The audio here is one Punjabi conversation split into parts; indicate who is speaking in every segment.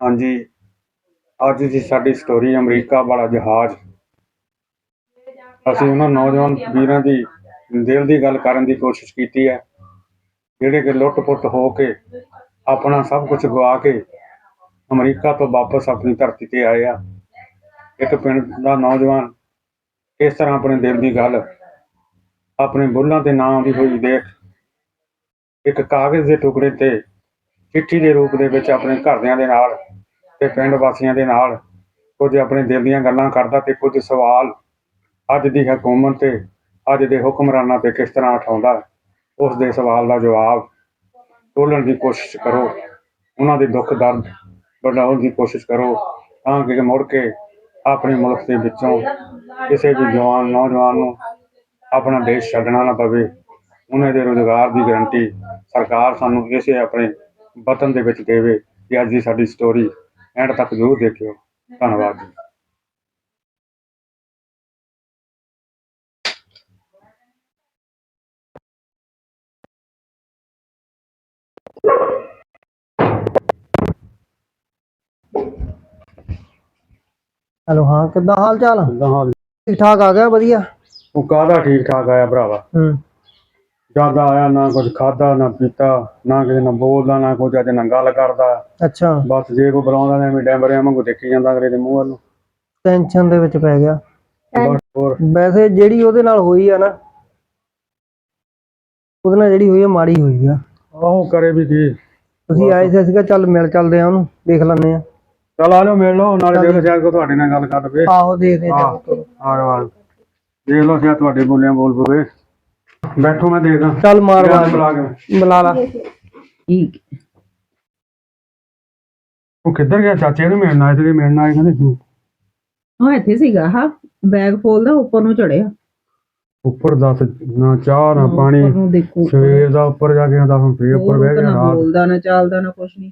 Speaker 1: ਹਾਂਜੀ। ਅੱਜ ਦੀ ਸਾਡੀ ਸਟੋਰੀ ਅਮਰੀਕਾ ਵਾਲਾ ਜਹਾਜ਼। ਅਸੀਂ ਉਹਨਾਂ ਨੌਜਵਾਨ ਵੀਰਾਂ ਦੀ ਦਿਲ ਦੀ ਗੱਲ ਕਰਨ ਦੀ ਕੋਸ਼ਿਸ਼ ਕੀਤੀ ਹੈ। ਜਿਹੜੇ ਕਿ ਲੁੱਟ-ਪੁੱਟ ਹੋ ਕੇ ਆਪਣਾ ਸਭ ਕੁਝ ਗਵਾ ਕੇ ਅਮਰੀਕਾ ਤੋਂ ਵਾਪਸ ਆਪਣੀ ਧਰਤੀ ਤੇ ਆਏ ਆ। ਇੱਕ ਪਿੰਡ ਦਾ ਨੌਜਵਾਨ ਇਸ ਤਰ੍ਹਾਂ ਆਪਣੇ ਦਿਲ ਦੀ ਗੱਲ, ਆਪਣੇ ਬੁੱਲਾਂ ਤੇ ਨਾਂ ਦੀ ਹੋਈ ਦੇਖ, ਇੱਕ ਕਾਗਜ਼ ਦੇ ਟੁਕੜੇ ਤੇ ਚਿੱਠੀ ਦੇ ਰੂਪ ਦੇ ਵਿੱਚ ਆਪਣੇ ਘਰਦਿਆਂ ਦੇ ਨਾਲ ਤੇ ਪਿੰਡ ਵਾਸੀਆਂ ਦੇ ਨਾਲ ਕੁਝ ਆਪਣੇ ਦਿਲ ਦੀਆਂ ਗੱਲਾਂ ਕਰਦਾ ਤੇ ਕੁਝ ਸਵਾਲ ਅੱਜ ਦੀ ਹਕੂਮਤ ਤੇ ਅੱਜ ਦੇ ਹੁਕਮਰਾਨਾਂ ਤੇ ਕਿਸ ਤਰ੍ਹਾਂ ਉਠਾਉਂਦਾ ਹੈ, ਉਸ ਦੇ ਸਵਾਲ ਦਾ ਜਵਾਬ ਟੋਲਣ ਦੀ ਕੋਸ਼ਿਸ਼ ਕਰੋ। ਉਹਨਾਂ ਦੇ ਦੁੱਖ ਦਰਦ ਵੰਡਾਉਣ ਦੀ ਕੋਸ਼ਿਸ਼ ਕਰੋ ਤਾਂ ਕਿ ਮੁੜ ਕੇ ਆਪਣੇ ਮੁਲਕ ਦੇ ਵਿੱਚੋਂ ਕਿਸੇ ਵੀ ਜਵਾਨ ਨੌਜਵਾਨ ਨੂੰ ਆਪਣਾ ਦੇਸ਼ ਛੱਡਣਾ ਨਾ ਪਵੇ। ਉਹਨਾਂ ਦੇ ਰੋਜ਼ਗਾਰ ਦੀ ਗਾਰੰਟੀ ਸਰਕਾਰ ਸਾਨੂੰ ਇਸੇ ਆਪਣੇ ਵਤਨ ਦੇ ਵਿੱਚ ਦੇਵੇ ਕਿ ਅੱਜ ਦੀ ਸਾਡੀ ਸਟੋਰੀ ਐਂਡ ਤੱਕ ਜ਼ਰੂਰ ਦੇਖਿਓ। ਧੰਨਵਾਦ ਜੀ।
Speaker 2: ਹੈਲੋ ਹਾਂ ਕਿੱਦਾਂ ਹਾਲ ਚਾਲ?
Speaker 1: ਹਾਲ?
Speaker 2: ਠੀਕ ਠਾਕ ਆ ਗਿਆ ਵਧੀਆ?
Speaker 1: ਉਹ ਕਾਹਦਾ ਠੀਕ ਠਾਕ ਆਇਆ ਭਰਾਵਾ?
Speaker 2: ਹੂੰ।
Speaker 1: ਜ਼ਿਆਦਾ ਆਇਆ ਨਾ ਕੁਝ ਖਾਦਾ ਨਾ ਪੀਤਾ ਨਾ ਕਿਸੇ ਨਾਲ ਬੋਲਦਾ ਨਾ ਕੁਝ ਅੱਜ ਨੰਗਾ ਗੱਲ ਕਰਦਾ
Speaker 2: ਅੱਛਾ।
Speaker 1: ਬਸ ਜੇ ਕੋਈ ਬੁਲਾਉਂਦਾ ਨੇ ਵੀ ਡੈਂਬਰਿਆਂ ਵਾਂਗੂ ਦੇਖੀ ਜਾਂਦਾ ਅਗਲੇ ਦੇ ਮੂੰਹ ਵੱਲ ਨੂੰ।
Speaker 2: ਟੈਨਸ਼ਨ ਦੇ ਵਿੱਚ ਪੈ ਗਿਆ।
Speaker 1: ਬਸ ਹੋਰ।
Speaker 2: ਵੈਸੇ ਜਿਹੜੀ ਉਹਦੇ ਨਾਲ ਹੋਈ ਆ ਨਾ ਉਹਦੇ ਨਾਲ ਜਿਹੜੀ ਹੋਈ ਆ ਮਾੜੀ ਹੋਈ ਆ।
Speaker 1: ਆਹੋ ਕਰੇ ਵੀ ਕੀ।
Speaker 2: ਤੁਸੀਂ ਆਏ ਸੀ ਕਿਹਾ ਚੱਲ ਮਿਲ ਚੱਲਦੇ ਆ ਉਹਨੂੰ ਦੇਖ ਲੈਂਦੇ ਆ।
Speaker 1: ਚਲ ਆ ਜਾਓ ਮਿਲ ਲਓ ਨਾਲੇ ਦੇਖ ਸ਼ਾਇਦ ਕੋਈ ਤੁਹਾਡੇ ਨਾਲ ਗੱਲ ਕਰ ਲਵੇ।
Speaker 2: ਆਹੋ ਦੇਖਦੇ ਆ
Speaker 1: ਆ ਆ ਜਾਓ, ਆ ਜਾਓ। ਦੇਖ ਲਓ ਸ਼ਾਇਦ ਤੁਹਾਡੇ ਬੋਲਿਆਂ ਬੋਲ ਪਵੇ। ਬੈਠੋ ਮੈਂ ਦੇਖਦਾ।
Speaker 2: ਚੱਲ ਮਾਰ ਮਾਰ
Speaker 1: ਬੁਲਾ ਕੇ।
Speaker 2: ਮਿਲਾ ਲਾ।
Speaker 1: ਉਹ ਕਿੱਧਰ ਗਿਆ? ਚਾਚੇ ਨੂੰ ਮਿਲਣਾ ਸੀ ਮਿਲਣਾ ਆਏ ਕਹਿੰਦੇ ਤੂੰ
Speaker 3: ਹਾਂ ਇੱਥੇ ਸੀਗਾ ਹਾਂ ਬੈਗ ਫੋਲਦਾ ਉੱਪਰ ਨੂੰ ਚੜਿਆ।
Speaker 1: ਉੱਪਰ ਦੱਸ ਨਾ ਚਾਹ ਨਾ ਪਾਣੀ। ਸਵੇਰ ਦਾ ਉੱਪਰ ਜਾ ਕੇ ਦੱਸ ਫੇਰ ਉੱਪਰ ਬਹਿ ਗਿਆ
Speaker 3: ਨਾ ਬੋਲਦਾ ਨਾ ਚੱਲਦਾ ਨਾ ਕੁਛ ਨਹੀਂ।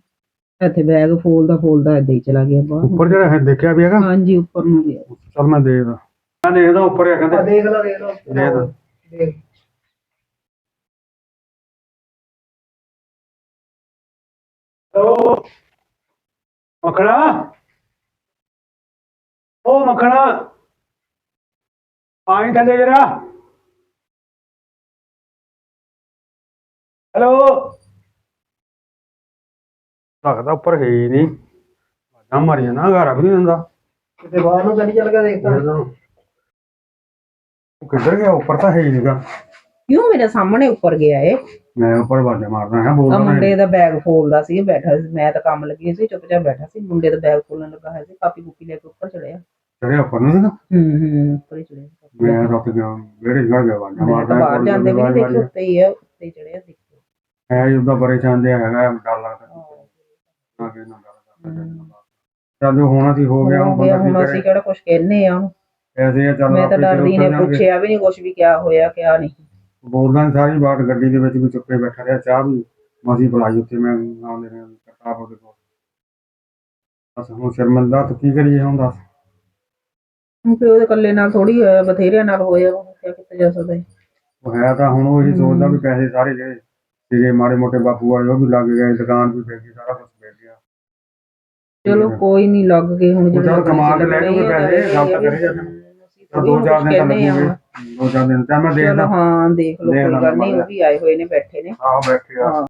Speaker 3: ਇੱਥੇ ਬੈਗ ਫੋਲਦਾ ਫੋਲਦਾ ਏਦਾਂ ਹੀ ਚਲਾ ਗਿਆ ਬਾਹਰ।
Speaker 1: ਉੱਪਰ ਜਿਹੜਾ ਹੈ ਦੇਖਿਆ ਵੀ ਹੈਗਾ?
Speaker 3: ਹਾਂਜੀ ਉੱਪਰ ਨੂੰ ਗਿਆ।
Speaker 1: ਚਲ ਮੈਂ ਦੇਖਦਾ। ਮੈਂ ਦੇਖਦਾ ਉੱਪਰ ਆ ਕਹਿੰਦੇ।
Speaker 2: ਦੇਖ ਲਾ। ਦੇਖ ਲਾ। ਦੇਖ।
Speaker 1: ਓ। ਮੱਖਣਾ। ਓ ਮੱਖਣਾ। ਆਈ ਥੱਲੇ ਜਰਾ। ਹੈਲੋ। ਲੱਗਦਾ ਉੱਪਰ ਹੈ ਹੀ ਨਹੀਂ। ਨਾ ਮਾਰੀਆਂ ਨਾ ਘਰ ਵੀ ਨਹੀਂ ਦਿੰਦਾ
Speaker 2: ਕਿਤੇ ਬਾਹਰ ਨੂੰ ਕਦੀ ਚੱਲ ਗਿਆ ਦੇਖਦਾ
Speaker 1: ਉਹ ਕਿੱਧਰ ਗਿਆ? ਉੱਪਰ ਤਾਂ ਹੈ ਹੀ ਨਹੀਂਗਾ
Speaker 3: ਕਿਉਂ ਮੇਰੇ ਸਾਹਮਣੇ ਉੱਪਰ ਗਿਆ ਏ?
Speaker 1: ਮੈਂ ਉੱਪਰ ਵਾਜਾ ਮਾਰਦਾ ਹਾਂ
Speaker 3: ਆ
Speaker 1: ਬੋਲਦਾ
Speaker 3: ਮੁੰਡੇ ਦਾ ਬੈਗ ਫੋਲਦਾ ਸੀ ਬੈਠਾ ਸੀ ਮੈਂ ਤਾਂ ਕੰਮ ਲੱਗੀ ਸੀ ਚੁੱਪਚਾਪ ਬੈਠਾ ਸੀ ਮੁੰਡੇ ਦਾ ਬੈਗ ਫੋਲਣ ਲੱਗਾ ਹੋਇਆ ਸੀ ਕਾਪੀ ਕੁਪੀ ਲੈ ਕੇ ਉੱਪਰ ਚੜਿਆ
Speaker 1: ਚੜਿਆ ਉੱਪਰ ਨਹੀਂ ਸੀਗਾ?
Speaker 3: ਹੂੰ ਹੂੰ ਉੱਪਰ ਹੀ ਚੜਿਆ
Speaker 1: ਮੈਂ ਰੁਕ ਗਿਆ ਵਿਹੜੇ ਚੜ ਗਿਆ ਵਾਜਾ
Speaker 3: ਮੈਂ
Speaker 1: ਮਾਰਦਾ
Speaker 3: ਬਾਹਰ ਜਾਂਦੇ ਵੀ ਨਹੀਂ ਦੇਖੇ ਉੱਤੇ ਹੀ ਆ ਉੱਤੇ ਹੀ ਚੜਿਆ ਦੇਖੋ
Speaker 1: ਹੈ ਉਹਦਾ ਪਰੇਸ਼ਾਨ ਜਿਹਾ ਹੈਗਾ ਡਰ ਲੱਗਦਾ। ਨਾ ਕਿ ਨਾ ਗੱਲ ਕਰਦਾ ਚੱਲ ਜੋ ਹੋਣਾ ਸੀ ਹੋ ਗਿਆ ਹੁਣ ਬੰਦਾ
Speaker 3: ਹੁਣ
Speaker 1: ਕੀ
Speaker 3: ਅਸੀਂ
Speaker 1: ਕਰੇ?
Speaker 3: ਕਿਹੜਾ ਕੁਛ ਕਹਿੰਨੇ ਆ ਉਹਨੂੰ।
Speaker 1: ਐਸੇ ਆ ਚੱਲ
Speaker 3: ਮੈਂ ਤਾਂ
Speaker 1: ਆਪੇ
Speaker 3: ਡਰਦੀ ਨੇ। ਪੁੱਛਿਆ ਵੀ ਨਹੀਂ ਕੁਛ ਵੀ ਕਿਆ ਹੋਇਆ ਕਿਆ ਨਹੀਂ।
Speaker 1: ਬੋਲਦਾ ਨੀ ਸਾਰੀ ਬਾਤ ਗੱਡੀ ਦੇ ਵਿੱਚ ਵੀ ਚੁੱਪੇ ਬੈਠਾ ਰਿਹਾ ਚਾਹ ਵੀ ਮਸੀ ਬੁਲਾਈ ਉੱਤੇ ਮੈਂ ਆਉਂਦੇ ਨੇ ਕਰਤਾਰ ਉਹਦੇ ਕੋਲ। ਬਸ ਹੁਣ ਸ਼ਰਮਿੰਦਾ ਤਾਂ ਕੀ ਕਰੀਏ ਹੁਣ ਦੱਸ?
Speaker 3: ਹੁਣ ਫਿਰ ਉਹਦੇ ਇਕੱਲੇ ਨਾਲ ਥੋੜੀ ਹੋਇਆ ਬਥੇਰਿਆਂ ਨਾਲ ਹੋਇਆ ਉਹ ਕਿਆ ਕੀਤਾ ਜਾ ਸਕਦਾ ਹੈ।
Speaker 1: ਉਹ ਹੈ ਤਾਂ ਹੁਣ ਉਹ ਹੀ ਸੋਚਦਾ ਵੀ ਪੈਸੇ ਸਾਰੇ ਜਿਹੜੇ ਸੀਗੇ ਮਾੜੇ ਮੋਟੇ ਬਾਪੂ ਵਾਲੇ ਉਹ ਵੀ ਲੱਗ ਗਏ ਦੁਕਾਨ ਵੀ ਵੇਚ ਗਈ ਸਾਰਾ ਕੁਝ ਵੇਚ ਗਿਆ।
Speaker 3: ਚਲੋ ਕੋਈ ਨਹੀਂ ਲੱਗ ਗਏ ਹੁਣ
Speaker 1: ਉਹ ਚੱਲ ਕਮਾ ਕੇ ਲੈ ਜਾਓਗੇ ਪੈਸੇ ਗੱਲ ਤਾਂ ਕਰੀ ਜਾਂਦੇ ਤਾਂ ਦੋ ਚਾਰ ਦਿਨ ਤਾਂ ਲੱਗੂਗੇ। ਦੋ ਚਾਰ ਦਿਨ ਤਾਂ ਮੈਂ
Speaker 3: ਚਲੋ
Speaker 1: ਦੇਖਦਾ
Speaker 3: ਹਾਂ ਦੇਖ ਲਓ ਕੋਈ ਗੱਲ ਨਹੀਂ ਉਹ ਵੀ ਆਏ ਹੋਏ ਨੇ ਬੈਠੇ ਨੇ।
Speaker 1: ਆਹੋ ਬੈਠੇ ਆ।
Speaker 3: ਹਾਂ।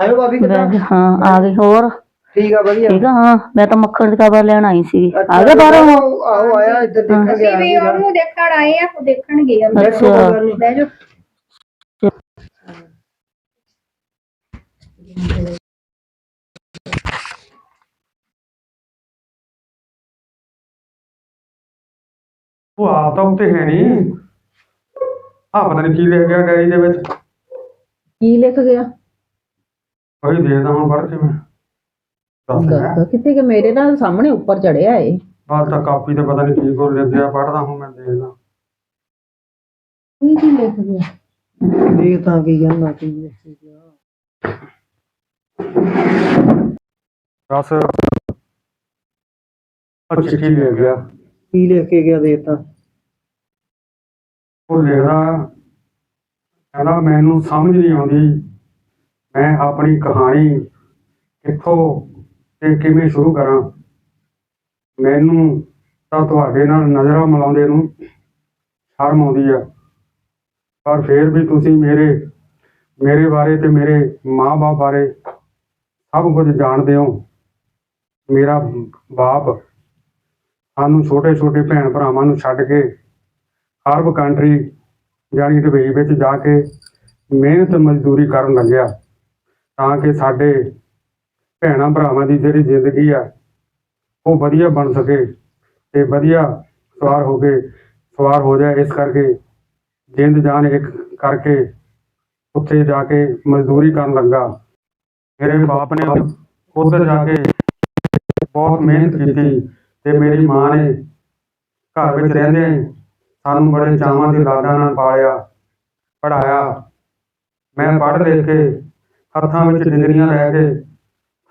Speaker 2: ਆਇਓ ਭਾਬੀ ਕਿੱਦਾਂ?
Speaker 4: ਵੈਜ ਹਾਂ ਆ ਗਏ ਹੋਰ?
Speaker 2: ਠੀਕ ਆ ਵਧੀਆ।
Speaker 4: ਠੀਕ ਆ ਹਾਂ ਮੈਂ ਤਾਂ ਮੱਖਣ ਦੀ ਖਬਰ ਲੈਣ ਆਈ ਸੀ ਆ ਗਏ ਬਾਹਰੋਂ?
Speaker 2: ਆਹੋ ਆਹੋ, ਆਇਆ ਇੱਧਰ ਦੇਖਣ ਗਿਆ
Speaker 5: ਅਸੀਂ ਵੀ ਉਹਨੂੰ ਦੇਖਣ ਆਏ ਆ ਉਹ ਦੇਖਣ ਗਏ ਆ
Speaker 2: ਬੈਠੋ, ਕੋਈ। ਗੱਲ ਨੀ।
Speaker 5: ਬਹਿ ਜਾਓ।
Speaker 1: ਉਹ ਆ ਤਾਂ ਉੱਤੇ ਹੈ ਨਹੀਂ। ਆ ਪਤਾ ਨਹੀਂ ਕੀ ਲਿਖ ਗਿਆ ਡਾਇਰੀ ਦੇ ਵਿੱਚ।
Speaker 3: ਕੀ ਲਿਖ ਗਿਆ?
Speaker 1: ਉਹੀ ਦੇਖਦਾ ਹੁਣ ਪੜ੍ਹ ਕੇ ਮੈਂ। ਦੱਸ ਹੈ
Speaker 3: ਦੱਸ ਕਿੱਥੇ ਕਿ ਮੇਰੇ ਨਾਲ ਸਾਹਮਣੇ ਉੱਪਰ ਚੜਿਆ ਏ।
Speaker 1: ਬਾਅਦ ਤਾਂ ਕਾਪੀ ਤੇ ਪਤਾ ਨਹੀਂ ਕੀ ਕੋ ਲਿਖ ਗਿਆ ਪੜ੍ਹਦਾ ਹੁਣ ਮੈਂ ਦੇਖਦਾ।
Speaker 3: ਕੀ ਕੀ ਲਿਖ ਗਿਆ?
Speaker 2: ਦੇਖ ਤਾਂ ਕੀ ਕਹਿੰਦਾ ਕੀ ਲਿਖ ਗਿਆ।
Speaker 1: ਦੱਸ। ਉਹ ਚਿੱਠੀ ਲਿਖ ਗਿਆ।
Speaker 2: ਕੀ ਲਿਖ ਕੇ ਗਿਆ ਦੇਖ ਤਾਂ?
Speaker 1: ਉਹ ਲਿਖਦਾ, ਕਹਿੰਦਾ, ਮੈਨੂੰ ਸਮਝ ਨਹੀਂ ਆਉਂਦੀ। ਮੈਂ ਆਪਣੀ ਕਹਾਣੀ ਕਿੱਥੋਂ ਤੇ ਕਿਵੇਂ ਸ਼ੁਰੂ ਕਰਾਂ? ਮੈਨੂੰ ਤਾਂ ਤੁਹਾਡੇ ਨਾਲ ਨਜ਼ਰਾਂ ਮਿਲਾਉਂਦੇ ਨੂੰ ਸ਼ਰਮ ਆਉਂਦੀ ਆ। ਪਰ ਫਿਰ ਵੀ ਤੁਸੀਂ ਮੇਰੇ ਮੇਰੇ ਬਾਰੇ ਤੇ ਮੇਰੇ ਮਾਂ-ਬਾਪ ਬਾਰੇ ਸਭ ਕੁਝ ਜਾਣਦੇ ਹੋ। ਮੇਰਾ ਬਾਪ ਸਾਨੂੰ ਛੋਟੇ ਛੋਟੇ ਭੈਣ ਭਰਾਵਾਂ ਨੂੰ ਛੱਡ ਕੇ ਅਰਬ ਕੰਟਰੀ ਜਾਣੀ ਦੁਬਈ ਵਿੱਚ ਜਾ ਕੇ ਮਿਹਨਤ ਮਜ਼ਦੂਰੀ ਕਰਨ ਲੱਗਿਆ ਤਾਂ ਕਿ ਸਾਡੇ ਭੈਣਾਂ ਭਰਾਵਾਂ ਦੀ ਜਿਹੜੀ ਜ਼ਿੰਦਗੀ ਆ, ਉਹ ਵਧੀਆ ਬਣ ਸਕੇ ਤੇ ਵਧੀਆ ਸਵਾਰ ਹੋ ਕੇ ਸਵਾਰ ਹੋ ਜਾਏ। ਇਸ ਕਰਕੇ ਜਿੰਦ ਜਾਨ ਇੱਕ ਕਰਕੇ ਉੱਥੇ ਜਾ ਕੇ ਮਜ਼ਦੂਰੀ ਕਰਨ ਲੱਗਾ। ਮੇਰੇ ਬਾਪ ਨੇ ਉੱਧਰ ਜਾ ਕੇ ਬਹੁਤ ਮਿਹਨਤ ਕੀਤੀ ਤੇ ਮੇਰੀ ਮਾਂ ਨੇ ਘਰ ਵਿੱਚ ਰਹਿੰਦੇ ਸਾਨੂੰ ਬੜੇ ਚਾਵਾਂ ਦੇ ਲਾਡਾਂ ਨਾਲ ਪਾਲਿਆ ਪੜਾਇਆ ਮੈਂ ਪੜ੍ਹ ਲਿਖ ਕੇ ਹੱਥਾਂ ਵਿੱਚ ਡਿਗਰੀਆਂ ਲੈ ਕੇ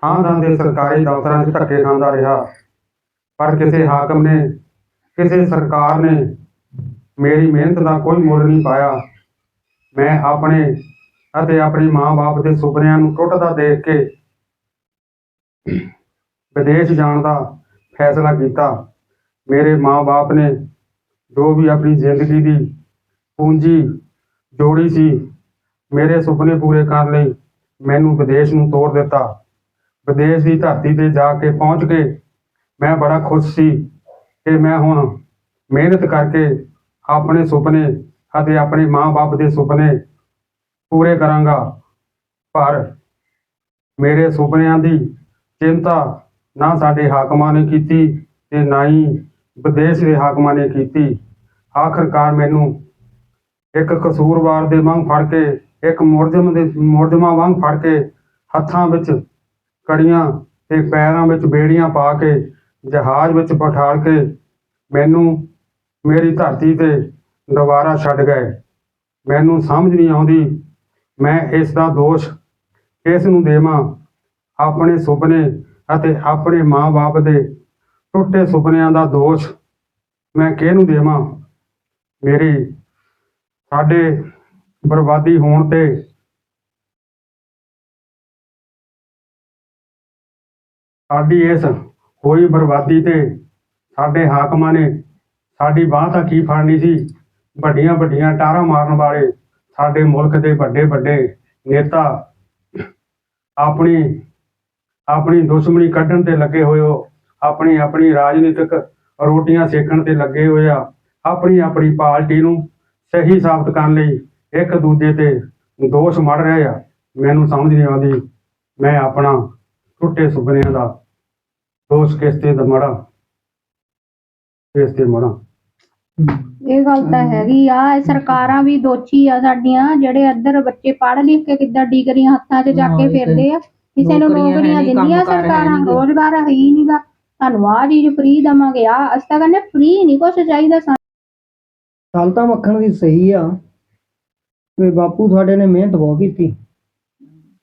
Speaker 1: ਥਾਂ ਥਾਂ ਦੇ ਸਰਕਾਰੀ ਦਫ਼ਤਰਾਂ 'ਚ ਧੱਕੇ ਖਾਂਦਾ ਰਿਹਾ। ਪਰ ਕਿਸੇ ਹਾਕਮ ਨੇ, ਕਿਸੇ ਸਰਕਾਰ ਨੇ ਮੇਰੀ ਮਿਹਨਤ ਦਾ ਕੋਈ ਮੁੱਲ ਨਹੀਂ ਪਾਇਆ। ਮੈਂ ਆਪਣੇ ਅਤੇ ਆਪਣੇ ਮਾਂ-ਬਾਪ ਦੇ ਸੁਪਨਿਆਂ ਨੂੰ ਟੁੱਟਦਾ ਦੇਖ ਕੇ ਵਿਦੇਸ਼ ਜਾਣ ਦਾ ਫੈਸਲਾ ਕੀਤਾ। ਮੇਰੇ ਮਾਂ-ਬਾਪ ਨੇ ਜੋ ਵੀ ਆਪਣੀ ਜ਼ਿੰਦਗੀ ਦੀ ਪੂੰਜੀ, ਜੋੜੀ ਸੀ, ਮੇਰੇ ਸੁਪਨੇ ਪੂਰੇ ਕਰਨ ਲਈ ਮੈਨੂੰ ਵਿਦੇਸ਼ ਨੂੰ ਤੋੜ ਦਿੱਤਾ। ਵਿਦੇਸ਼ ਦੀ ਧਰਤੀ ਤੇ ਜਾ ਕੇ ਪਹੁੰਚ ਕੇ ਮੈਂ ਬੜਾ ਖੁਸ਼ ਸੀ ਕਿ ਮੈਂ ਹੁਣ ਮਿਹਨਤ ਕਰਕੇ ਆਪਣੇ ਸੁਪਨੇ ਅਤੇ ਆਪਣੇ ਮਾਂ-ਬਾਪ ਦੇ ਸੁਪਨੇ ਪੂਰੇ ਕਰਾਂਗਾ। ਪਰ ਮੇਰੇ ਸੁਪਨਿਆਂ ਦੀ ਚਿੰਤਾ ਨਾ ਸਾਡੇ ਹਾਕਮਾਂ ਨੇ ਕੀਤੀ ਤੇ ਨਾ ਹੀ ਵਿਦੇਸ਼ ਦੇ ਹਾਕਮਾਂ ਨੇ ਕੀਤੀ। ਆਖਰਕਾਰ ਮੈਨੂੰ ਇੱਕ ਕਸੂਰਵਾਰ ਦੇ ਵਾਂਗ ਫੜ ਕੇ, ਇੱਕ ਮੁਲਜ਼ਮ ਦੇ ਮੁਲਜ਼ਮਾਂ ਵਾਂਗ ਫੜ ਕੇ ਹੱਥਾਂ ਵਿੱਚ ਕੜੀਆਂ ਤੇ ਪੈਰਾਂ ਵਿੱਚ ਬੇੜੀਆਂ ਪਾ ਕੇ ਜਹਾਜ਼ ਵਿੱਚ ਬਿਠਾਲ ਕੇ ਮੈਨੂੰ ਮੇਰੀ ਧਰਤੀ ਤੇ ਦੁਬਾਰਾ ਛੱਡ ਗਏ। ਮੈਨੂੰ ਸਮਝ ਨਹੀਂ ਆਉਂਦੀ, ਮੈਂ ਇਸ ਦਾ ਦੋਸ਼ ਕਿਸ ਨੂੰ ਦੇਵਾਂ? ਆਪਣੇ ਸੁਪਨੇ ਅਤੇ ਆਪਣੇ ਮਾਂ-ਬਾਪ ਦੇ ਟੁੱਟੇ ਸੁਪਨਿਆਂ ਦਾ ਦੋਸ਼ ਮੈਂ ਕਿਹਨੂੰ ਦੇਵਾਂ? ਮੇਰੀ, ਸਾਡੇ ਬਰਬਾਦੀ ਹੋਣ ਤੇ ਸਾਡੀ ਇਸ ਹੋਈ ਬਰਬਾਦੀ ਤੇ ਸਾਡੇ ਹਾਕਮਾਂ ਨੇ ਸਾਡੀ ਬਾਹ ਤਾਂ ਕੀ ਫੜਨੀ ਸੀ? ਵੱਡੀਆਂ ਵੱਡੀਆਂ ਟਾਰਾਂ ਮਾਰਨ ਵਾਲੇ ਸਾਡੇ ਮੁਲਕ ਦੇ ਵੱਡੇ ਵੱਡੇ ਨੇਤਾ ਆਪਣੀ ਆਪਣੀ ਦੁਸ਼ਮਣੀ ਕੱਢਣ ਤੇ ਲੱਗੇ ਹੋਏ ਹੋ। ਆਪਣੀ ਆਪਣੀ ਰਾਜਨੀਤਿਕ ਰੋਟੀਆਂ ਸੇਕਣ ਤੇ ਲੱਗੇ ਹੋਏ ਆ। ਆਪਣੀ ਆਪਣੀ ਪਾਰਟੀ ਨੂੰ ਸਹੀ ਸਾਬਤ ਕਰਨ ਲਈ ਇੱਕ ਦੂਜੇ ਤੇ ਦੋਸ਼ ਮੜ ਰਹੇ ਆ। ਮੈਨੂੰ ਸਮਝ ਨਹੀਂ ਆਉਂਦੀ ਮੈਂ ਆਪਣਾ ਟੁੱਟੇ ਸੁਪਨਿਆਂ ਦਾ ਦੋਸ਼ ਕਿਸ ਤੇ ਮੜਾ ਕਿਸ ਤੇ ਮੜਾ।
Speaker 5: ਇਹ ਗੱਲ ਤਾਂ ਹੈਗੀ ਆ ਇਹ ਸਰਕਾਰਾਂ ਵੀ ਦੋਸ਼ੀ ਆ ਸਾਡੀਆਂ ਜਿਹੜੇ ਇੱਧਰ ਬੱਚੇ ਪੜ੍ਹ ਲਿਖ ਕੇ ਕਿੱਦਾਂ ਡਿਗਰੀਆਂ ਹੱਥਾਂ 'ਚ ਚੱਕ ਕੇ ਫਿਰਦੇ ਆ। ਕਿਸੇ ਨੂੰ
Speaker 3: ਨੌਕਰੀਆਂ
Speaker 5: ਦਿੰਦੀਆਂ ਸਰਕਾਰਾਂ। ਰੋਜ਼ਗਾਰ ਹੈ ਹੀ ਨਹੀਂਗਾ ਤੁਹਾਨੂੰ ਆਹ ਚੀਜ਼ ਫ੍ਰੀ ਦਵਾਂਗੇ ਆ ਅਸੀਂ ਤਾਂ ਕਹਿੰਦੇ ਫ੍ਰੀ ਨਹੀਂ ਕੁਛ ਚਾਹੀਦਾ ਸਾਨੂੰ।
Speaker 2: ਗੱਲ ਤਾਂ ਮੱਖਣ ਦੀ ਸਹੀ ਆ ਵੀ ਬਾਪੂ ਤੁਹਾਡੇ ਨੇ ਮਿਹਨਤ ਬਹੁਤ ਕੀਤੀ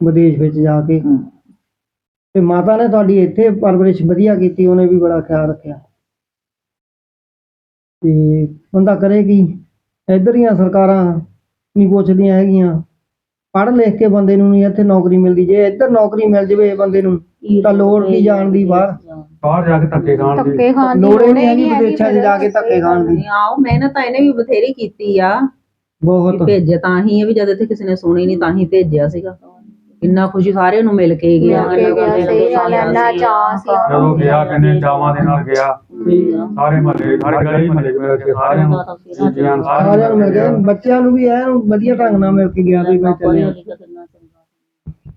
Speaker 2: ਵਿਦੇਸ਼ ਵਿੱਚ ਜਾ ਕੇ। ਤੇ ਮਾਤਾ ਨੇ ਤੁਹਾਡੀ ਇੱਥੇ ਪਰਵਰਿਸ਼ ਵਧੀਆ ਕੀਤੀ ਉਹਨੇ ਵੀ ਬੜਾ ਖਿਆਲ ਰੱਖਿਆ। ਤੇ ਬੰਦਾ ਕਰੇ ਕੀ? ਇੱਧਰ ਦੀਆਂ ਸਰਕਾਰਾਂ ਨਹੀਂ ਪੁੱਛਦੀਆਂ ਹੈਗੀਆਂ। ਪੜ੍ਹ ਲਿਖ ਕੇ ਬੰਦੇ ਨੂੰ ਨਹੀਂ ਇੱਥੇ ਨੌਕਰੀ ਮਿਲਦੀ ਜੇ ਇੱਧਰ ਨੌਕਰੀ ਮਿਲ ਜਵੇ ਬੰਦੇ ਨੂੰ ਤਾਂ ਲੋੜ ਕੀ ਜਾਣ ਦੀ ਬਾਹਰ?
Speaker 1: ਬਾਹਰ ਜਾ ਕੇ ਧੱਕੇ ਖਾਣ ਦੀ।
Speaker 5: ਧੱਕੇ ਖਾਣ ਦੀ
Speaker 2: ਲੋੜ ਹੀ ਨਹੀਂ ਹੈਗੀ ਵਿਦੇਸ਼ਾਂ 'ਚ ਜਾ ਕੇ ਧੱਕੇ ਖਾਣ ਦੀ।
Speaker 3: ਆਓ ਮਿਹਨਤ ਤਾਂ ਇਹਨੇ ਵੀ ਬਥੇਰੀ ਕੀਤੀ ਆ।
Speaker 2: ਬਹੁਤ।
Speaker 3: ਭੇਜੇ ਤਾਂ ਹੀ ਆ ਵੀ ਜਦ ਇੱਥੇ ਕਿਸੇ ਨੇ ਸੁਣੀ ਨਹੀਂ ਤਾਂ ਹੀ ਭੇਜਿਆ ਸੀਗਾ। ਕਿੰਨਾ ਖੁਸ਼ੀ ਸਾਰਿਆਂ ਨੂੰ ਮਿਲ ਕੇ ਗਿਆ।
Speaker 5: ਮਿਲ ਕੇ ਗਿਆ, ਸਹੀ ਗੱਲ ਹੈ, ਇੰਨਾ ਚਾਅ ਸੀ ਉਹਨੂੰ।
Speaker 1: ਜਦੋਂ ਗਿਆ ਕਹਿੰਦੇ ਚਾਵਾਂ ਦੇ ਨਾਲ ਗਿਆ। ਸਾਰੇ ਮਹੱਲੇ ਸਾਰੇ ਗਲੀ ਮਹੱਲੇ ਮਿਲ ਕੇ ਸਾਰਿਆਂ ਨੂੰ ਜੀਆਂ
Speaker 2: ਸਾਰਿਆਂ ਨੂੰ ਮਿਲ ਗਿਆ। ਬੱਚਿਆਂ ਨੂੰ ਵੀ ਐਨ ਵਧੀਆ ਢੰਗ ਨਾਲ ਮਿਲ ਕੇ ਗਿਆ ਵੀ ਮੈਂ ਚੱਲਿਆ।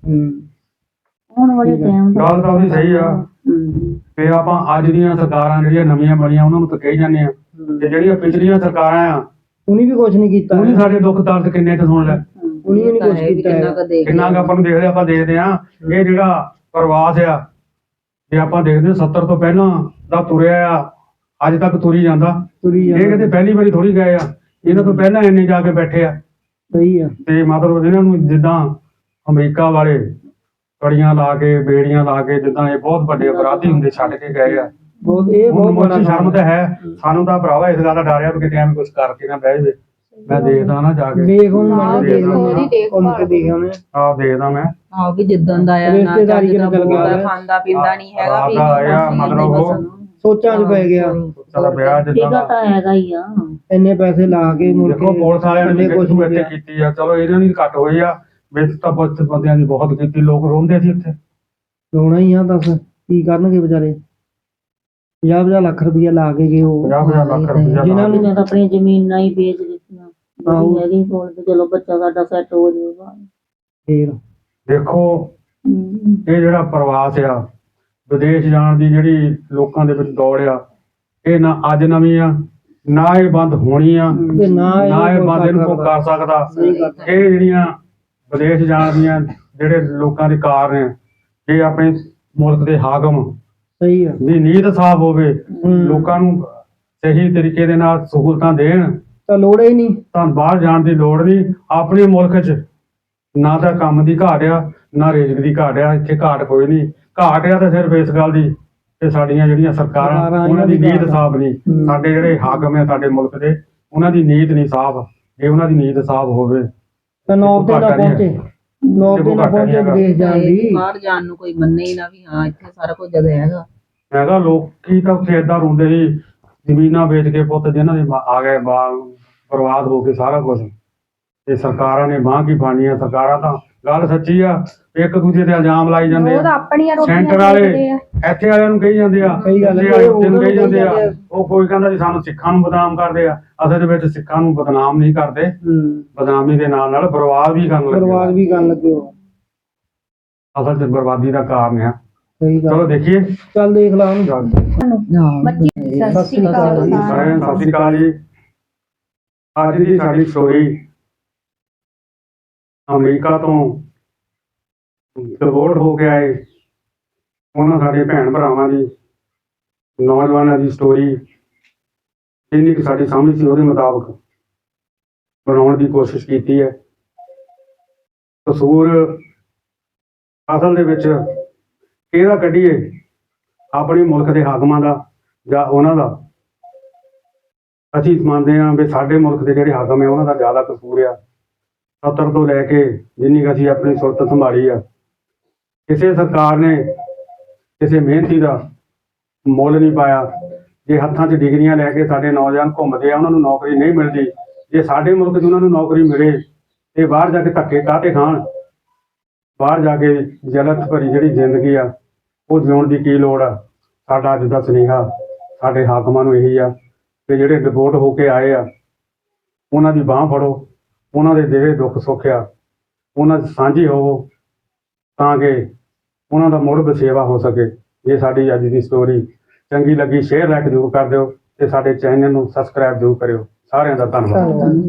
Speaker 2: ਹੂੰ।
Speaker 4: ਹੁਣ ਵਾਲੇ ਟਾਈਮ ਦਾ
Speaker 1: ਗੱਲ ਤਾਂ ਉਹਦੀ ਸਹੀ ਆ। ਤੇ ਆਪਾਂ ਅੱਜ ਦੀਆਂ ਸਰਕਾਰਾਂ ਜਿਹੜੀਆਂ ਨਵੀਆਂ ਬਣੀਆਂ ਉਹਨਾਂ ਨੂੰ ਤਾਂ ਕਹੀ ਜਾਂਦੇ ਆ। ਤੇ ਜਿਹੜੀਆਂ ਪਿਛਲੀਆਂ ਸਰਕਾਰਾਂ ਆ
Speaker 2: ਉਹਨੇ ਵੀ ਕੁਝ ਨਹੀਂ ਕੀਤਾ।
Speaker 1: ਉਹਨੇ ਸਾਡੇ ਦੁੱਖ ਦਰਦ ਕਿੰਨੇ ਕੁ ਸੁਣ ਲੈ
Speaker 2: ਉਹਨੇ ਨਹੀਂ ਕੁਝ
Speaker 3: ਹੈ ਵੀ
Speaker 2: ਕੀਤਾ
Speaker 3: ਕਿੰਨਾ। ਕੁ ਦੇਖ
Speaker 1: ਕਿੰਨਾ ਕੁ ਆਪਾਂ ਨੂੰ ਦੇਖਦੇ ਆਪਾਂ ਦੇਖਦੇ ਆ ਇਹ ਜਿਹੜਾ ਪ੍ਰਵਾਸ ਆ ਜੇ ਆਪਾਂ ਦੇਖਦੇ ਹਾਂ 70 ਤੋਂ ਪਹਿਲਾਂ ਦਾ ਤੁਰਿਆ ਆ ਅੱਜ ਤੱਕ ਤੁਰੀ ਜਾਂਦਾ।
Speaker 2: ਤੁਰੀ
Speaker 1: ਇਹ
Speaker 2: ਜਾਂਦਾ
Speaker 1: ਪਹਿਲੀ ਵਾਰੀ ਥੋੜੀ ਗਏ ਆ। ਇਹਨਾਂ ਤੋਂ ਪਹਿਲਾਂ ਇੰਨੇ ਜਾ ਕੇ ਬੈਠੇ ਆ।
Speaker 2: ਸਹੀ ਆ।
Speaker 1: ਤੇ ਮਤਲਬ ਇਹਨਾਂ ਨੂੰ ਜਿੱਦਾਂ ਅਮਰੀਕਾ ਵਾਲੇ ਕੜੀਆਂ ਲਾ ਕੇ ਬੇੜੀਆਂ ਲਾ ਕੇ ਜਿੱਦਾਂ ਇਹ ਬਹੁਤ ਵੱਡੇ ਅਪਰਾਧੀ ਹੁੰਦੇ ਛੱਡ ਕੇ ਗਏ ਆ।
Speaker 2: ਬਹੁਤ ਇਹ
Speaker 1: ਹੁਣ
Speaker 2: ਬਹੁਤ
Speaker 1: ਮੁੱਛ
Speaker 2: ਬੜਾ
Speaker 1: ਸ਼ਰਮ ਤਾਂ ਹੈ। ਸਾਨੂੰ ਤਾਂ ਭਰਾਵਾ ਇਸ ਗੱਲ ਦਾ ਡਰ ਆ ਵੀ ਕਿਤੇ ਐਵੇਂ ਕੁਝ ਕਰਕੇ ਨਾ ਬਹਿ ਜਾਵੇ। ਮੈਂ ਦੇਖਦਾ ਨਾ ਜਾ ਕੇ।
Speaker 2: ਦੇਖ ਹੁਣ
Speaker 5: ਹਾਂ,
Speaker 2: ਮੈਂ ਦੇਖ
Speaker 5: ਦੇਖੋ, ਉਹਦੀ
Speaker 2: ਲੈਂਦਾ ਘੁੰਮ ਕੇ
Speaker 5: ਦੇਖਭਾਲ
Speaker 2: ਦੇਖ
Speaker 1: ਆਹ ਦੇਖਦਾ ਮੈਂ।
Speaker 3: ਆਹ ਵੀ ਜਿੱਦਾਂ ਦਾ ਆ ਨਾ
Speaker 2: ਰਿਸ਼ਤੇਦਾਰੀ
Speaker 3: ਚੱਜ ਦਾ
Speaker 2: ਗੱਲ
Speaker 3: ਬੋਲਦਾ? ਖਾਂਦਾ ਪੀਂਦਾ ਨਹੀਂ ਹੈਗਾ ਵੀ
Speaker 1: ਆਇਆ,
Speaker 3: ਬਸ
Speaker 1: ਮਤਲਬ ਉਹ-
Speaker 3: ਬਸ।
Speaker 2: ਸੋਚਾਂ 'ਚ ਪੈ ਗਿਆ।
Speaker 1: ਚਲ ਵਿਆਹ ਜਿੱਦਾਂ
Speaker 4: ਇਹਦਾ
Speaker 1: ਦਾ
Speaker 4: ਤਾਂ ਹੈਗਾ ਹੀ ਆ।
Speaker 2: ਇੰਨੇ ਪੈਸੇ ਲਾ ਕੇ ਮੁੜ
Speaker 1: ਦੇਖੋ
Speaker 2: ਕੇ
Speaker 1: ਪੁਲਿਸ ਵਾਲਿਆਂ ਨੇ ਕੁਝ ਇੱਥੇ
Speaker 2: ਨਹੀਂ
Speaker 1: ਕੀਤੀ ਆ। ਚਲੋ ਇਹਨਾਂ ਦੀ ਘੱਟ ਹੋਈ ਆ। ਵਿੱਚ ਤਾਂ ਪੁਲਿਸ ਬੰਦਿਆਂ ਦੀ ਬਹੁਤ ਕੀਤੀ। ਲੋਕ ਰੋਂਦੇ ਸੀ ਇੱਥੇ।
Speaker 2: ਲਾਉਣਾ ਹੀ ਆ ਦੱਸ ਕੀ ਕਰਨਗੇ ਵਿਚਾਰੇ? 50 ਲੱਖ ਰੁਪਇਆ ਲਾ ਕੇ ਗਏ ਉਹ।
Speaker 1: 50 ਲੱਖ ਰੁਪਇਆ
Speaker 2: ਜਿਨ੍ਹਾਂ ਨੂੰ
Speaker 4: ਤਾਂ ਆਪਣੀਆਂ ਜ਼ਮੀਨਾਂ ਹੀ ਵੇਚ ਦਿੱਤੀਆਂ।
Speaker 2: ਆਹੋ।
Speaker 4: ਜਿਹੜੀ ਹੈਗੀ ਕੋਲ ਤੇ ਚਲੋ ਬੱਚਾ ਸਾਡਾ ਸੈੱਟ ਹੋ ਜਾਊਗਾ।
Speaker 2: ਫੇਰ।
Speaker 1: ਦੇਖੋ
Speaker 4: ਹਮ,
Speaker 1: ਇਹ ਜਿਹੜਾ ਪ੍ਰਵਾਸ ਆ ਵਿਦੇਸ਼ ਜਾਣ ਦੀ ਜਿਹੜੀ ਲੋਕਾਂ ਦੇ ਵਿੱਚ ਦੌੜ ਆ ਇਹ ਨਾ ਅੱਜ ਨਵੀਂ ਆ ਨਾ ਇਹ ਬੰਦ ਹੋਣੀ ਆ
Speaker 2: ਤੇ ਨਾ
Speaker 1: ਨਾ ਇਹ ਬੰਦ ਇਹਨੂੰ ਕੋਈ ਕਰ ਸਕਦਾ। ਇਹ ਜਿਹੜੀਆਂ ਵਿਦੇਸ਼ ਜਾਣ ਦੀਆਂ ਜਿਹੜੇ ਲੋਕਾਂ ਦੇ ਕਾਰਨ ਇਹ ਆਪਣੇ ਮੁਲਕ ਦੇ ਹਾਕਮ
Speaker 2: ਸਹੀ ਆ।
Speaker 1: ਦੀ ਨੀਤ ਸਾਫ਼ ਹੋਵੇ। ਲੋਕਾਂ ਨੂੰ ਸਹੀ ਤਰੀਕੇ ਦੇ ਨਾਲ ਸਹੂਲਤਾਂ ਦੇਣ
Speaker 2: ਤਾਂ ਲੋੜ ਹੀ ਨਹੀਂ।
Speaker 1: ਤਾਂ ਬਾਹਰ ਜਾਣ ਦੀ ਲੋੜ ਨਹੀਂ। ਆਪਣੇ ਮੁਲਕ 'ਚ ਨਾ ਤਾਂ ਕੰਮ ਦੀ ਘਾਟ ਆ ਨਾ ਰੇਜ਼ਕ ਦੀ ਘਾਟ ਆ ਇੱਥੇ ਘਾਟ ਕੋਈ ਨਹੀਂ। ਘਾਟ ਆ ਤਾਂ ਸਿਰਫ ਇਸ ਗੱਲ ਦੀ ਕਿ ਸਾਡੀਆਂ ਜਿਹੜੀਆਂ ਸਰਕਾਰਾਂ
Speaker 2: ਸਰਕਾਰਾਂ
Speaker 1: ਉਹਨਾਂ ਦੀ
Speaker 2: ਇਹਨਾਂ ਦੀ
Speaker 1: ਨੀਤ ਸਾਫ਼ ਨਹੀਂ। ਸਾਡੇ ਜਿਹੜੇ ਹਾਕਮ ਆ ਸਾਡੇ ਮੁਲਕ ਦੇ ਉਹਨਾਂ ਦੀ ਨੀਤ ਨਹੀਂ ਸਾਫ਼। ਜੇ ਉਹਨਾਂ ਦੀ ਨੀਤ ਸਾਫ਼ ਹੋਵੇ
Speaker 2: ਤਾਂ ਤੇ ਨਾ ਪਹੁੰਚੇ। ਨੌਬ ਤੇ
Speaker 1: ਦੇਖੋ
Speaker 2: ਨਾ
Speaker 1: ਘਾਟਾ
Speaker 2: ਪਹੁੰਚੇ
Speaker 1: ਨਹੀਂ ਹੈਗਾ।
Speaker 2: ਵਿਦੇਸ਼ ਜਾਣ ਦੀ।
Speaker 3: ਬਾਹਰ ਜਾਣ ਨੂੰ ਕੋਈ ਮੰਨੇ ਹੀ ਨਾ ਵੀ ਹਾਂ ਇੱਥੇ ਸਾਰਾ ਕੁਝ ਜਦ ਹੈਗਾ।
Speaker 1: ਹੈਗਾ ਲੋਕੀ ਤਾਂ ਉੱਥੇ ਏਦਾਂ ਰੋਂਦੇ ਸੀ ਜ਼ਮੀਨਾਂ ਵੇਚ ਕੇ ਪੁੱਤ ਜਿਨ੍ਹਾਂ ਦੇ ਮਾ- ਆ ਗਏ ਬਰਬਾਦ ਹੋ ਕੇ ਸਾਰਾ ਕੁਝ। ਤੇ ਸਰਕਾਰਾਂ ਨੇ ਬਾਂਹ ਕੀ ਪਾਣੀ ਆ ਸਰਕਾਰਾਂ ਤਾਂ ਗੱਲ ਸੱਚੀ ਆ ਇੱਕ ਦੂਜੇ ਤੇ ਇਲਜ਼ਾਮ ਲਾਈ ਜਾਂਦੇ
Speaker 5: ਉਹ ਤਾਂ
Speaker 1: ਆ
Speaker 5: ਆਪਣੀਆਂ ਰੋਟੀਆਂ
Speaker 1: ਸੈਂਟਰ ਵਾਲੇ
Speaker 5: ਦੇਖਦੇ ਆ।
Speaker 1: ਇੱਥੇ ਵਾਲਿਆਂ ਨੂੰ ਕਹੀ ਜਾਂਦੇ ਆ
Speaker 2: ਸਹੀ ਗੱਲ ਹੈ,
Speaker 1: ਉੱਥੇ ਨੂੰ ਕਹੀ ਜਾਂਦੇ ਆ ਉਹ ਕੋਈ ਕਹਿੰਦਾ ਜੀ ਸਾਨੂੰ ਸਿੱਖਾਂ ਨੂੰ ਬਦਨਾਮ ਕਰਦੇ ਆ ਅਸਲ ਦੇ ਵਿੱਚ ਸਿੱਖਾਂ ਨੂੰ ਬਦਨਾਮ ਨਹੀਂ ਕਰਦੇ।
Speaker 2: ਹੂੰ।
Speaker 1: ਬਦਨਾਮੀ ਦੇ ਨਾਲ ਨਾਲ ਬਰਬਾਦ ਵੀ ਕਰਨ ਲੱਗੇ ਆ।
Speaker 2: ਵੀ ਕਰਨ ਲੱਗੇ ਹੋ।
Speaker 1: ਅਸਲ ਚ ਬਰਬਾਦੀ ਦਾ ਕਾਰਨ ਆ।
Speaker 2: ਸਹੀ ਗੱਲ।
Speaker 1: ਚਲੋ ਦੇਖੀਏ।
Speaker 2: ਚੱਲ ਦੇਖ ਲਾ ਉਹਨੂੰ।
Speaker 5: ਬੱਚੀ ਸਤਿ ਸ਼੍ਰੀ ਅਕਾਲ।
Speaker 1: ਸਾਰਿਆਂ ਨੂੰ ਸਤਿ ਸ਼੍ਰੀ ਅਕਾਲ ਜੀ। ਅੱਜ ਦੀ ਸਾਡੀ ਸਟੋਰੀ ਅਮਰੀਕਾ ਤੋਂ ਡਿਵੋਰਟ ਹੋ ਕੇ ਆਏ। ਉਹਨਾਂ ਸਾਡੇ ਭੈਣ ਭਰਾਵਾਂ ਦੀ, ਨੌਜਵਾਨਾਂ ਦੀ ਸਟੋਰੀ ਜਿੰਨੀ ਕਿ ਸਾਡੀ ਸਮਝ ਸੀ ਉਹਦੇ ਮੁਤਾਬਕ ਬਣਾਉਣ ਦੀ ਕੋਸ਼ਿਸ਼ ਕੀਤੀ ਹੈ। ਕਸੂਰ ਅਸਲ ਦੇ ਵਿੱਚ ਕਿਹਦਾ ਕੱਢੀਏ? ਆਪਣੇ ਮੁਲਕ ਦੇ ਹਾਕਮਾਂ ਦਾ ਜਾਂ ਉਹਨਾਂ ਦਾ? ਅਸੀਂ ਮੰਨਦੇ ਹਾਂ ਵੀ ਸਾਡੇ ਮੁਲਕ ਦੇ ਜਿਹੜੇ ਹਾਕਮ ਹੈ, ਉਹਨਾਂ ਦਾ ਜ਼ਿਆਦਾ ਕਸੂਰ ਆ। ਸੱਤਰ ਤੋਂ ਲੈ ਕੇ ਜਿੰਨੀ ਕੁ ਅਸੀਂ ਆਪਣੀ ਸੁਰਤ ਸੰਭਾਲੀ ਆ, ਕਿਸੇ ਸਰਕਾਰ ਨੇ ਕਿਸੇ ਮਿਹਨਤੀ ਦਾ ਮੁੱਲ ਨਹੀਂ ਪਾਇਆ, ਜੇ ਹੱਥਾਂ 'ਚ ਡਿਗਰੀਆਂ ਲੈ ਕੇ ਸਾਡੇ ਨੌਜਵਾਨ ਘੁੰਮਦੇ ਆ, ਉਹਨਾਂ ਨੂੰ ਨੌਕਰੀ ਨਹੀਂ ਮਿਲਦੀ, ਜੇ ਸਾਡੇ ਮੁਲਕ 'ਚ ਉਹਨਾਂ ਨੂੰ ਨੌਕਰੀ ਮਿਲੇ, ਤੇ ਬਾਹਰ ਜਾ ਕੇ ਧੱਕੇ ਕਾਹਤੇ ਖਾਣ? ਬਾਹਰ ਜਾ ਕੇ ਜਲਤ ਭਰੀ ਜਿਹੜੀ ਜ਼ਿੰਦਗੀ ਆ, ਉਹ ਜਿਉਣ ਦੀ ਕੀ ਲੋੜ ਆ? ਸਾਡਾ ਅੱਜ ਦਾ ਸੁਨੇਹਾ, ਸਾਡੇ ਹਾਕਮਾਂ ਨੂੰ ਇਹੀ ਆ ਕਿ ਜਿਹੜੇ ਡਿਪੋਰਟ ਹੋ ਕੇ ਆਏ ਆ, ਉਹਨਾਂ ਦੀ ਬਾਹ ਫੜੋ। ਉਹਨਾਂ ਦੇ ਜਿਹੜੇ ਦੁੱਖ ਸੁੱਖ ਆ, ਉਹਨਾਂ 'ਚ ਸਾਂਝੀ ਹੋਵੋ ਤਾਂ ਕਿ ਉਹਨਾਂ ਦਾ ਮੁੜ ਬਸੇਵਾ ਹੋ ਸਕੇ। ਇਹ ਸਾਡੀ ਅੱਜ ਦੀ ਸਟੋਰੀ ਚੰਗੀ ਲੱਗੀ ਸ਼ੇਅਰ ਲਾਈਕ ਜ਼ਰੂਰ ਕਰ ਦਿਓ ਤੇ ਸਾਡੇ ਚੈਨਲ ਨੂੰ ਸਬਸਕ੍ਰਾਈਬ ਜ਼ਰੂਰ ਕਰਿਓ। ਸਾਰਿਆਂ ਦਾ
Speaker 2: ਧੰਨਵਾਦ।